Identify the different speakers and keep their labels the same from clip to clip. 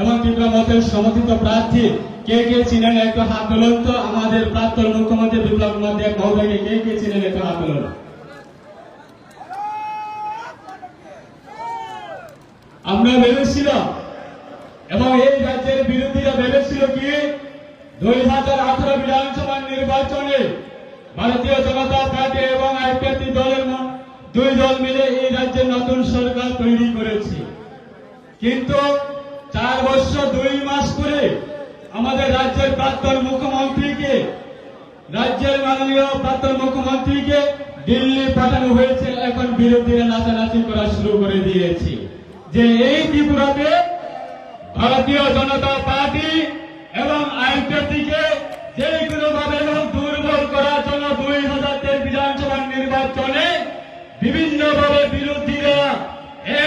Speaker 1: এবং ত্রিপুরা মতের সমর্থিত প্রার্থী কে কে ছিলেন একটু হাত তুলুন তো। আমাদের প্রাক্তন মুখ্যমন্ত্রী বিপ্লব কুমার দেব মহোদয়কে কে কে ছিলেন একটু হাত তুলুন। আমরা ভেবেছিলাম এবং এই রাজ্যের বিরোধীরা ভেবেছিল কি? দুই হাজার আঠারো বিধানসভা নির্বাচনে ভারতীয় জনতা পার্টি এবং আইপিএফটি দলের দুই দল মিলে এই রাজ্যে নতুন সরকার তৈরি করেছে। কিন্তু চার বছর, দুই মাস করে আমাদের রাজ্যের প্রাক্তন মুখ্যমন্ত্রীকে, রাজ্যের মাননীয় প্রাক্তন মুখ্যমন্ত্রীকে দিল্লি পাঠানো হয়েছে, এখন বিরোধীরা নাচানাচি করা শুরু করে দিয়েছে। যে এই ত্রিপুরাতে ভারতীয় জনতা পার্টি এবং আইনপ্রতিকে যে কোনো ভাবে দুর্বল করার জন্য দুই হাজার তেইশ বিধানসভা নির্বাচনে বিভিন্ন ভাবে বিরোধীরা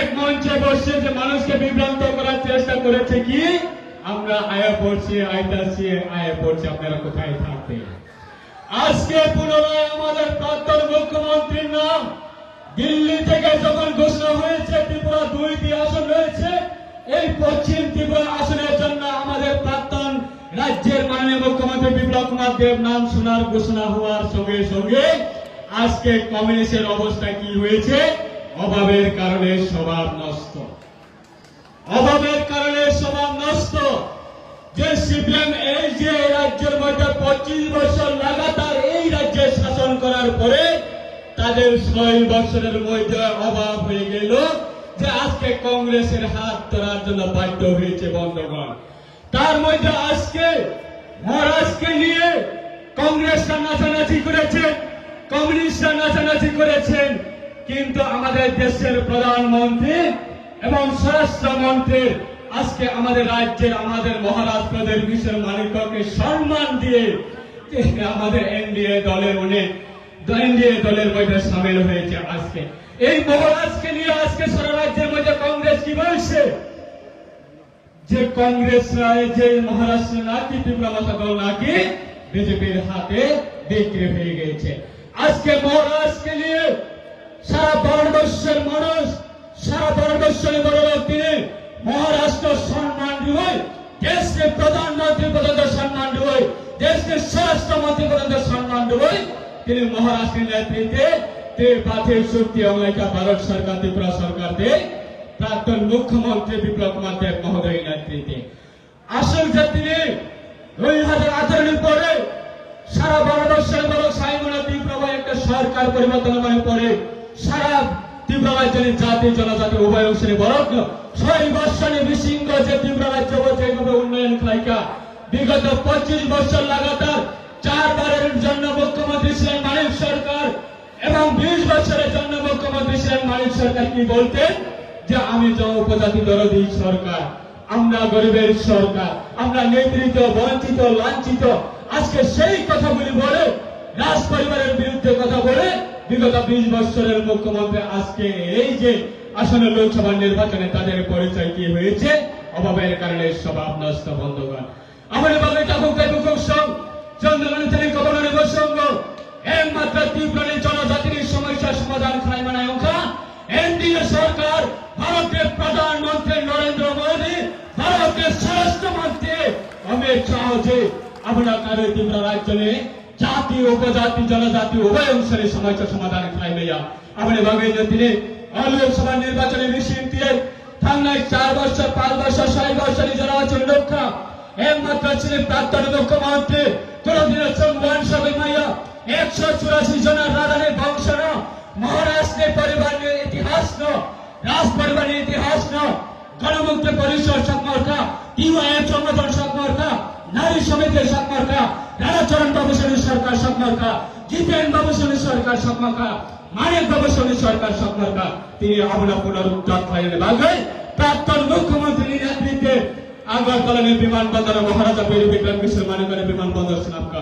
Speaker 1: এক মঞ্চে বসে যে মানুষকে বিভ্রান্ত করার চেষ্টা করেছে কি? আমরা আয়া পড়ছি আইতাছি আয়া পড়ছি, আপনারা কোথায় থাকবেন? আজকে পুনরায় আমাদের প্রাক্তন মুখ্যমন্ত্রীর নাম দিল্লি থেকে যখন ঘোষণা হয়েছে, ত্রিপুরা দুইটি আসন রয়েছে, এই পশ্চিম ত্রিপুরা আসনের জন্য আমাদের প্রাক্তন রাজ্যের মাননীয় মুখ্যমন্ত্রী বিপ্লব কুমার দেব নাম শোনার ঘোষণা হওয়ার সঙ্গে সঙ্গে আজকে কমিউনিস্টের অবস্থা কি হয়েছে? অভাবের কারণে স্বভাব নষ্ট। অভাবের কারণে স্বভাব নষ্ট। যে সিপিএম এই যে রাজ্যের মধ্যে পঁচিশ বছর লাগাতার এই রাজ্যে শাসন করার পরে তাদের ছয় বছরের মধ্যে অভাব হয়ে গেল যে আজকে কংগ্রেসের হাত ধরার জন্য বাধ্য হয়েছে বন্ধগণ। তার মধ্যে আজকে মহারাজকে নিয়ে কংগ্রেসরা নাচানাচি করেছেন, কমিউনিস্টরা নাচানাচি করেছেন। কিন্তু আমাদের দেশের প্রধানমন্ত্রী এবং স্বরাষ্ট্রমন্ত্রীর আজকে আমাদের রাজ্যের, আমাদের মহারাষ্ট্রদের বিশ্বের মালিককে সম্মান দিয়ে আমাদের এনডিএ দলের উনি, এনডিএ দলের মধ্যে সামিল হয়েছে আজকে। এই মহারাজকে নিয়ে আজকে সারা রাজ্যের মধ্যে কংগ্রেস কি বলছে? যে কংগ্রেসরা এই যে মহারাষ্ট্র নাকি ত্রিপুরা মতো দল নাকি বিজেপির হাতে বিক্রি হয়ে গেছে আজকে মহারাষ্ট্রকে নিয়ে সারা ভারতবর্ষের মানুষ, সারা ভারতবর্ষের লোক তিনি মহারাষ্ট্র সম্মান দিবে দেশকে প্রধানমন্ত্রী পর্যন্ত সম্মান দিবে দেশকে স্বরাষ্ট্রমন্ত্রী পর্যন্ত সম্মান দিবে তিনি মহারাষ্ট্রের নেতৃত্বে পাথের শক্তি অঙ্গিকা ভারত সরকার, ত্রিপুরা সরকার দেয় প্রাক্তন মুখ্যমন্ত্রী বিপ্লব কুমার দেব মহোদয়ের নেতৃত্বে। আসল যে তিনি দুই হাজার আঠারোর পরে সারা ভারতবর্ষের বড় সাইমনা ত্রিপুরা একটা সরকার পরিবর্তন হয়ে পরে সারা ত্রিপুরা জাতি, জনজাতি, উভয় বড় ছয় বিশৃঙ্গ যে ত্রিপুরা রাজ্য এইভাবে উন্নয়ন খাইকা। বিগত পঁচিশ বছর লাগাতার চারবারের জন্য মুখ্যমন্ত্রী ছিলেন মানিক সরকার এবং বিশ বছরের জন্য মুখ্যমন্ত্রী ছিলেন মানিক সরকার। কি বলতেন? যে আমি উপজাতি দরদি সরকার, আমরা গরিবের সরকার, আমরা নেতৃত্ব, বঞ্চিত, লাঞ্ছিত। আজকে সেই কথাগুলি বলে, রাজ পরিবারের বিরুদ্ধে কথা বলে বিগত বিশ বছরের মুখ্যমন্ত্রী আজকে এই যে আসন্ন লোকসভা নির্বাচনে তাদের পরিচয় কি হয়েছে? অভাবের কারণে স্বভাব নষ্ট, বন্ধগণ। আমাদের বাংলায় থাকুক থাকুক সং চন্দ্রগণের থেকে গভর্নরের প্রসঙ্গ। একমাত্র জনজাতির সমাধান খাই মানায় অঙ্কা এনডিএ সরকার ভারতের প্রধানমন্ত্রী নরেন্দ্র মোদী, ভারতের স্বরাষ্ট্রমন্ত্রী অমিত শাহ যে আপনার কারও ত্রিপুরা উভয় অংশের সমস্যা সমাধান খাই মেয়া আপনি ভাবেন যে তিনি লোকসভা নির্বাচনে মিশিয়ে দিয়ে থানায় চার বছর, পাঁচ বছর, ছয় বছর যারা আছেন রক্ষা একমাত্র ছিলেন প্রাক্তন মুখ্যমন্ত্রী কোনদিনের চন্দ্রান সবাই মাইয়া। একশো চুরাশি জনের রাধানের বংশ ন মহারাষ্ট্রের পরিবারের ইতিহাস ন রাজ পরিবারের ইতিহাস ন গণমুক্ত পরিষদ সকমার্কা ইউআইএফ সংগঠন সকমার্কা নারী সমিতির সকমার্কা রাধাচরণ বাবুসনী সরকার সকমার্কা জিতেন বাবুসনী সরকার সকমার্কা মানিক বাবুসনী সরকার সকমার্কা তিনি আমরা পুনরুদ্ধার করেন বাগে প্রাক্তন মুখ্যমন্ত্রী নেতৃত্বে আগরতলা বিমানবন্দর মহারাজা পেরি বিক্রম কিশোর মানিকের বিমানবন্দর স্নাপকা